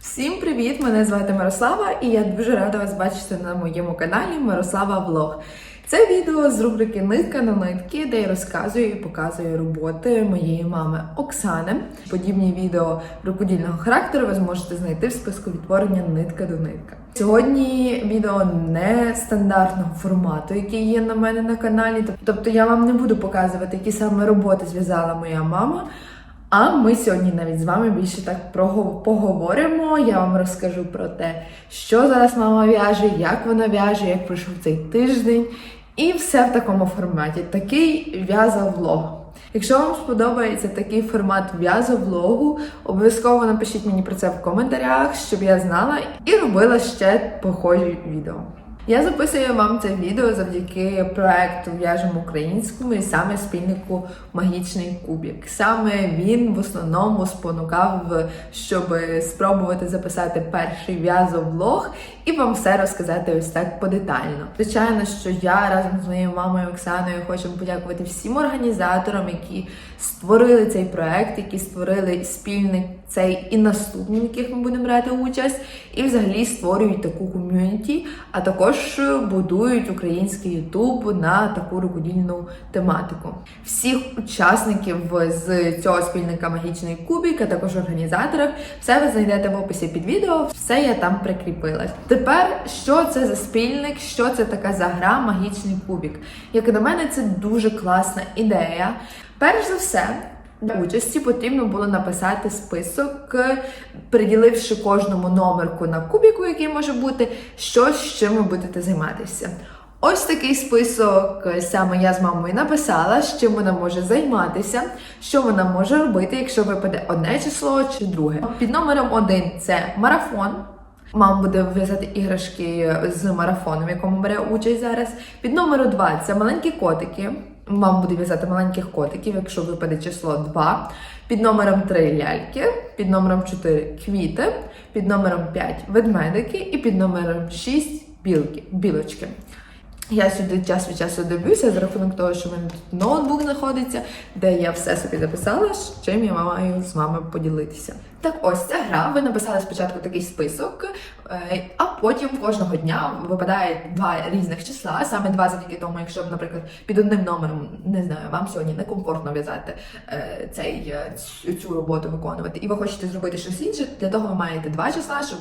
Всім привіт! Мене звати Мирослава, і я дуже рада вас бачити на моєму каналі Мирослава Влог. Це відео з рубрики Нитка на нитки, де я розказую і показую роботи моєї мами Оксани. Подібні відео рукодільного характеру ви зможете знайти в списку відтворення нитка до нитка. Сьогодні відео не стандартного формату, який є на мене на каналі. Тобто я вам не буду показувати, які саме роботи зв'язала моя мама. А ми сьогодні навіть з вами більше так поговоримо. Я вам розкажу про те, що зараз мама в'яже, як вона в'яже, як пройшов цей тиждень, і все в такому форматі. Такий в'яза-влог. Якщо вам сподобається такий формат в'яза-влогу, обов'язково напишіть мені про це в коментарях, щоб я знала і робила ще похожі відео. Я записую вам це відео завдяки проекту В'яжемо українському і саме спільнику Магічний Кубік. Саме він в основному спонукав, щоб спробувати записати перший в'язовлог і вам все розказати ось так подетально. Звичайно, що я разом з моєю мамою Оксаною хочемо подякувати всім організаторам, які створили цей проект, які створили спільник цей і наступні, в яких ми будемо брати участь, і взагалі створюють таку ком'юніті, а також будують український Ютуб на таку рукодільну тематику. Всіх учасників з цього спільника Магічний Кубік, а також організаторів, все ви знайдете в описі під відео. Все я там прикріпила. Тепер що це за спільник? Що це така за гра Магічний Кубік? Як на мене, це дуже класна ідея. Перш за все. Для участі потрібно було написати список, приділивши кожному номерку на кубіку, який може бути, що з чим ви будете займатися. Ось такий список саме я з мамою написала, з чим вона може займатися, що вона може робити, якщо випаде одне число чи друге. Під номером один це марафон. Мама буде в'язати іграшки з марафоном, в якому бере участь зараз. Під номером 2 це маленькі котики. Мама буде в'язати маленьких котиків, якщо випаде число 2. Під номером 3 ляльки, під номером 4 квіти, під номером 5 ведмедики і під номером 6 білки, білочки. Я сюди час від часу дивлюся за рахунок того, що в мене тут ноутбук знаходиться, де я все собі записала, з чим я маю з вами поділитися. Так ось ця гра. Ви написали спочатку такий список, е, а потім кожного дня випадає два різних числа, саме два завдяки тому, якщо, наприклад, під одним номером не знаю, вам сьогодні некомфортно в'язати е, цей е, цю- роботу виконувати, і ви хочете зробити щось інше. Для того ви маєте два числа, щоб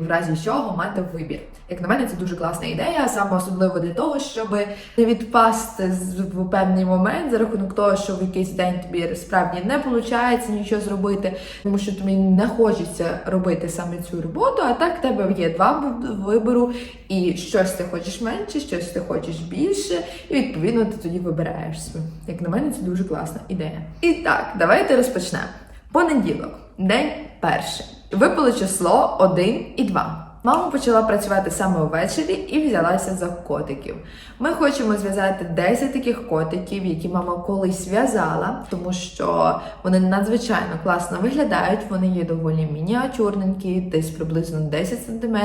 в разі чого мати вибір. Як на мене, це дуже класна ідея, саме особливо для того, щоб не відпасти в певний момент за рахунок того, що в якийсь день тобі справді не виходить нічого зробити, тому що тобі не хочеться робити саме цю роботу. А так в тебе є два вибору, і щось ти хочеш менше, щось ти хочеш більше, і відповідно ти тоді вибираєш собі. Як на мене, це дуже класна ідея. І так, давайте розпочнемо. Понеділок, день перший. Випало число 1 і 2. Мама почала працювати саме ввечері і взялася за котиків. Ми хочемо зв'язати 10 таких котиків, які мама колись в'язала, тому що вони надзвичайно класно виглядають. Вони є доволі мініатюрненькі, десь приблизно 10 см,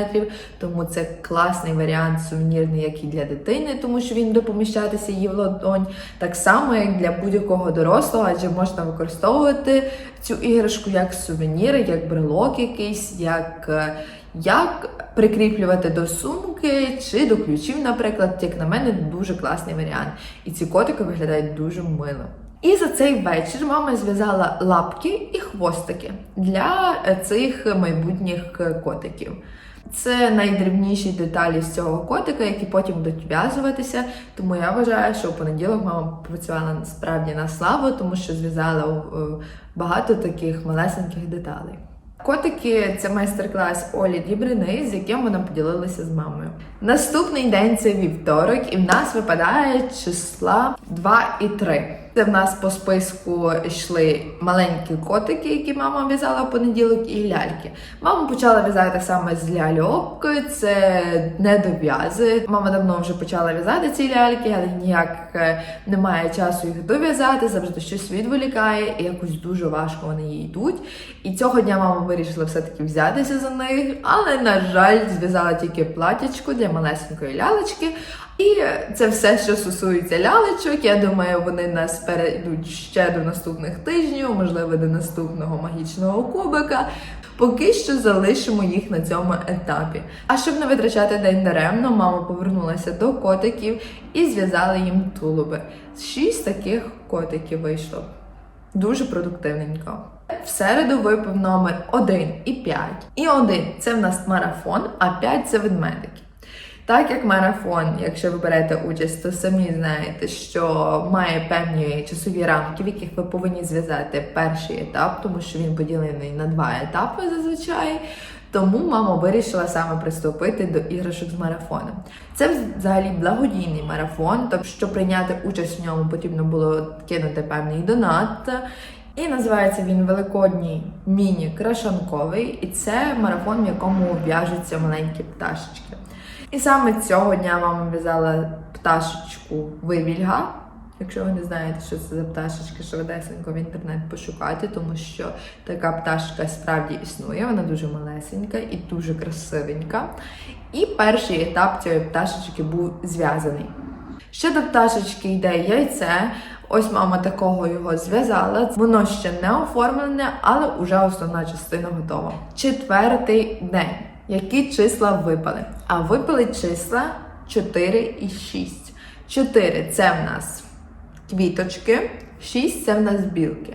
тому це класний варіант сувенірний, як і для дитини, тому що він буде поміщатися її в ладонь. Так само, як для будь-якого дорослого, адже можна використовувати цю іграшку як сувенір, як брелок якийсь, як. Як прикріплювати до сумки чи до ключів, наприклад, як на мене, дуже класний варіант. І ці котики виглядають дуже мило. І за цей вечір мама зв'язала лапки і хвостики для цих майбутніх котиків. Це найдрібніші деталі з цього котика, які потім будуть в'язуватися. Тому я вважаю, що в понеділок мама працювала насправді на славу, тому що зв'язала е, багато таких малесеньких деталей. Котики це майстер-клас Олі Дібрини, з яким вона поділилася з мамою. Наступний день це вівторок, і в нас випадає числа 2 і 3. Це в нас по списку йшли маленькі котики, які мама в'язала в понеділок, і ляльки. Мама почала в'язати саме з ляльок, це не дов'язи. Мама давно вже почала в'язати ці ляльки, але ніяк е, немає часу їх дов'язати, завжди щось відволікає, і якось дуже важко вони їй йдуть. І цього дня мама вирішила все-таки взятися за них, але, на жаль, зв'язала тільки платячку для малесенької лялечки. І це все, що стосується лялечок. Я думаю, вони нас перейдуть ще до наступних тижнів, можливо, до наступного магічного кубика. Поки що залишимо їх на цьому етапі. А щоб не витрачати день даремно, мама повернулася до котиків і зв'язала їм тулуби. Шість таких котиків вийшло. Дуже продуктивненько. В середу випив номер 1 і 5. І 1 це в нас марафон, а 5 це ведмедики. Так як марафон, якщо ви берете участь, то самі знаєте, що має певні часові рамки, в яких ви повинні зв'язати перший етап, тому що він поділений на два етапи зазвичай. Тому мама вирішила саме приступити до іграшок з марафоном. Це взагалі благодійний марафон, тобто, щоб прийняти участь в ньому, потрібно було кинути певний донат. І називається він Великодній міні-крашанковий, і це марафон, в якому в'яжуться маленькі пташечки. І саме цього дня мама в'язала пташечку вивільга. Якщо ви не знаєте, що це за пташечка, швидесенько в інтернет пошукати, тому що така пташка справді існує, вона дуже малесенька і дуже красивенька. І перший етап цієї пташечки був зв'язаний. Ще до пташечки йде яйце. Ось мама такого його зв'язала. Воно ще не оформлене, але вже основна частина готова. Четвертий день. Які числа випали? А випали числа 4 і 6. 4 це в нас квіточки, 6 це в нас білки.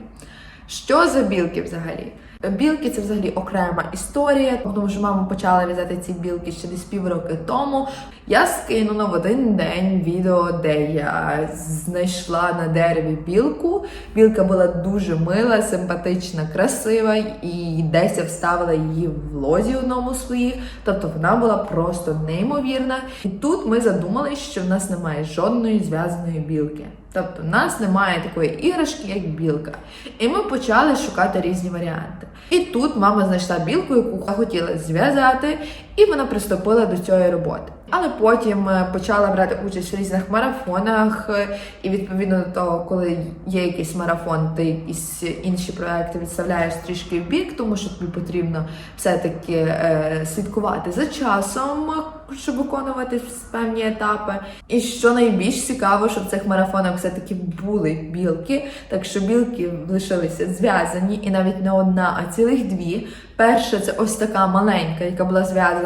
Що за білки взагалі? Білки це взагалі окрема історія, тому що мама почала в'язати ці білки ще десь півроки тому. Я скинула в один день відео, де я знайшла на дереві білку. Білка була дуже мила, симпатична, красива, і десь я вставила її в лозі одному з своїх. Тобто вона була просто неймовірна. І тут ми задумали, що в нас немає жодної зв'язаної білки. Тобто, в нас немає такої іграшки, як білка. І ми почали шукати різні варіанти. І тут мама знайшла білку, яку хотіла зв'язати, і вона приступила до цієї роботи. Але потім е, почала брати участь в різних марафонах, е, і відповідно до того, коли є якийсь марафон, ти якісь інші проекти відставляєш трішки в бік, тому що тобі потрібно все-таки е, слідкувати за часом, щоб виконувати певні етапи. І що найбільш цікаво, що в цих марафонах все-таки були білки, так що білки лишилися зв'язані, і навіть не одна, а цілих дві. Перша це ось така маленька, яка була зв'язана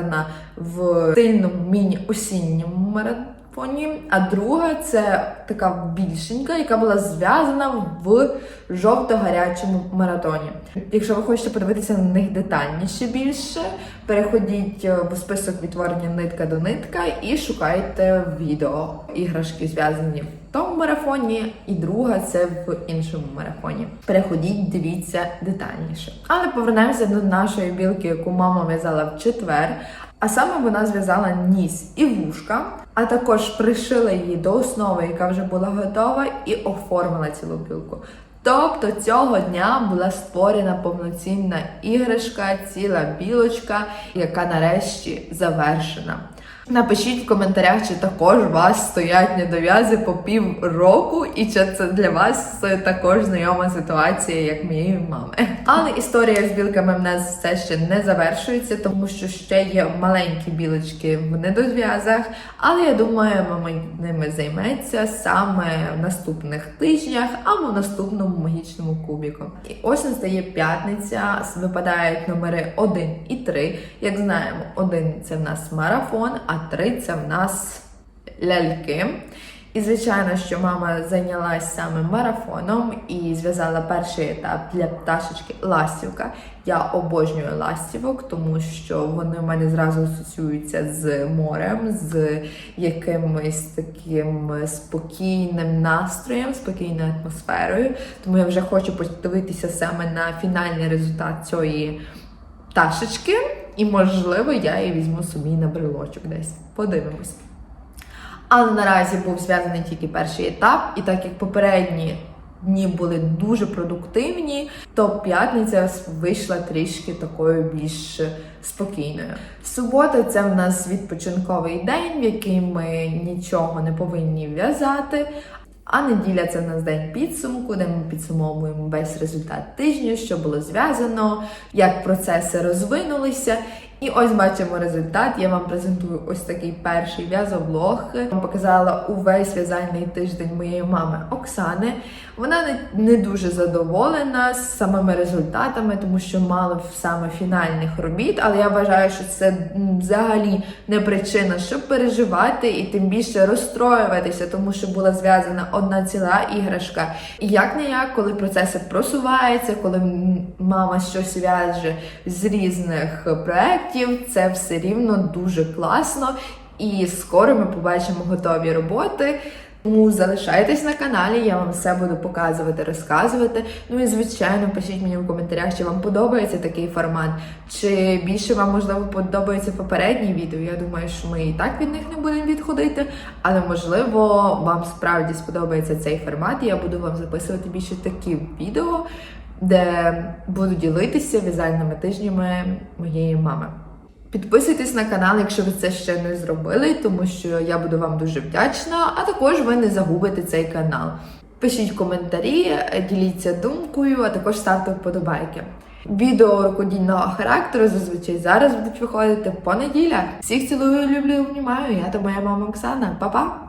в сильному міні-осінньому марафоні. А друга це така більшенька, яка була зв'язана в жовто-гарячому маратоні. Якщо ви хочете подивитися на них детальніше більше, переходіть е, в список відтворення нитка до нитка і шукайте відео. Іграшки зв'язані в тому марафоні, і друга це в іншому марафоні. Переходіть, дивіться детальніше. Але повернемося до нашої білки, яку мама в'язала в четвер. А саме вона зв'язала ніс і вушка, а також пришила її до основи, яка вже була готова, і оформила цілу білку. Тобто цього дня була створена повноцінна іграшка, ціла білочка, яка нарешті завершена. Напишіть в коментарях, чи також у вас стоять недов'язи по пів року, і чи це для вас також знайома ситуація, як моєї мами. Але історія з білками в нас все ще не завершується, тому що ще є маленькі білочки в недозв'язах. Але я думаю, мама ними займеться саме в наступних тижнях або в наступному магічному кубіку. І ось настає п'ятниця, випадають номери 1 і 3. Як знаємо, один це в нас марафон, а три це в нас ляльки. І, звичайно, що мама зайнялась саме марафоном і зв'язала перший етап для пташечки ластівка. Я обожнюю ластівок, тому що вони в мене зразу асоціюються з морем, з якимось таким спокійним настроєм, спокійною атмосферою. Тому я вже хочу подивитися саме на фінальний результат цієї пташечки. І, можливо, я її візьму собі на брелочок десь. Подивимось. Але наразі був зв'язаний тільки перший етап, і так як попередні дні були дуже продуктивні, то п'ятниця вийшла трішки такою більш спокійною. Субота це в нас відпочинковий день, в який ми нічого не повинні в'язати. А неділя це в нас день підсумку, де ми підсумовуємо весь результат тижня, що було зв'язано, як процеси розвинулися. І ось бачимо результат. Я вам презентую ось такий перший в'язоблог. Вам показала увесь в'язальний тиждень моєї мами Оксани. Вона не, дуже задоволена з самими результатами, тому що мало саме фінальних робіт. Але я вважаю, що це взагалі не причина, щоб переживати і тим більше розстроюватися, тому що була зв'язана одна ціла іграшка. І як не як, коли процеси просуваються, коли мама щось в'яже з різних проєктів, це все рівно дуже класно. І скоро ми побачимо готові роботи. Тому залишайтесь на каналі, я вам все буду показувати, розказувати. Ну і звичайно, пишіть мені в коментарях, чи вам подобається такий формат, чи більше вам можливо подобається попередні відео. Я думаю, що ми і так від них не будемо відходити, але можливо вам справді сподобається цей формат, і я буду вам записувати більше такі відео, де буду ділитися в'язальними тижнями моєї мами. Підписуйтесь на канал, якщо ви це ще не зробили, тому що я буду вам дуже вдячна, а також ви не загубите цей канал. Пишіть коментарі, діліться думкою, а також ставте вподобайки. Відео рукодільного характеру зазвичай зараз будуть виходити по неділях. Всіх цілую, люблю, обнімаю. Я та моя мама Оксана. Па-па!